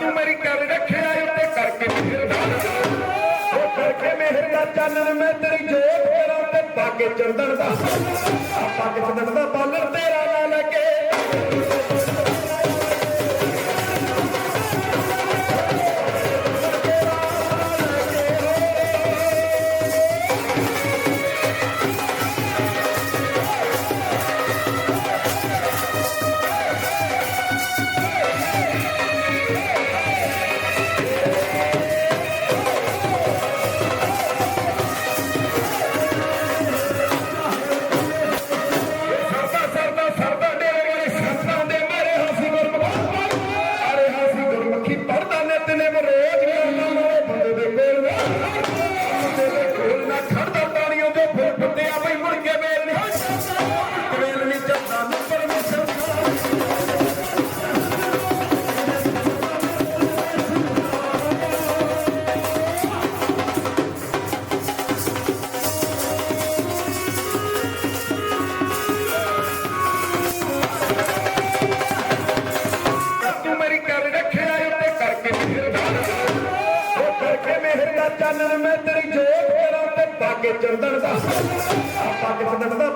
ਤੂੰ ਮੇਰੀ ਕਰ ਰੱਖਿਆ ਉੱਤੇ ਕਰਕੇ ਮਿਹਰਬਾਨ ਉਹ ਕਰਕੇ ਮਿਹਰ ਦਾ ਚਾਨਣ ਮੈਂ ਤੇਰੀ ਜੋਤ ਕਰਾਂ ਤੇ ਪਾ ਕੇ ਚੰਦਨ ਦਾ। ਪਾ ਕੇ ਚੰਦਨ ਦਾ ਚਾਨਣ ਮੈਂ ਤੇਰੀ ਜੋਤ ਕਰਾਂ ਤੇ ਪਾ ਕੇ ਚੰਦਨ ਦਾ ਆ ਪਾ ਚੰਦਨ ਦਾ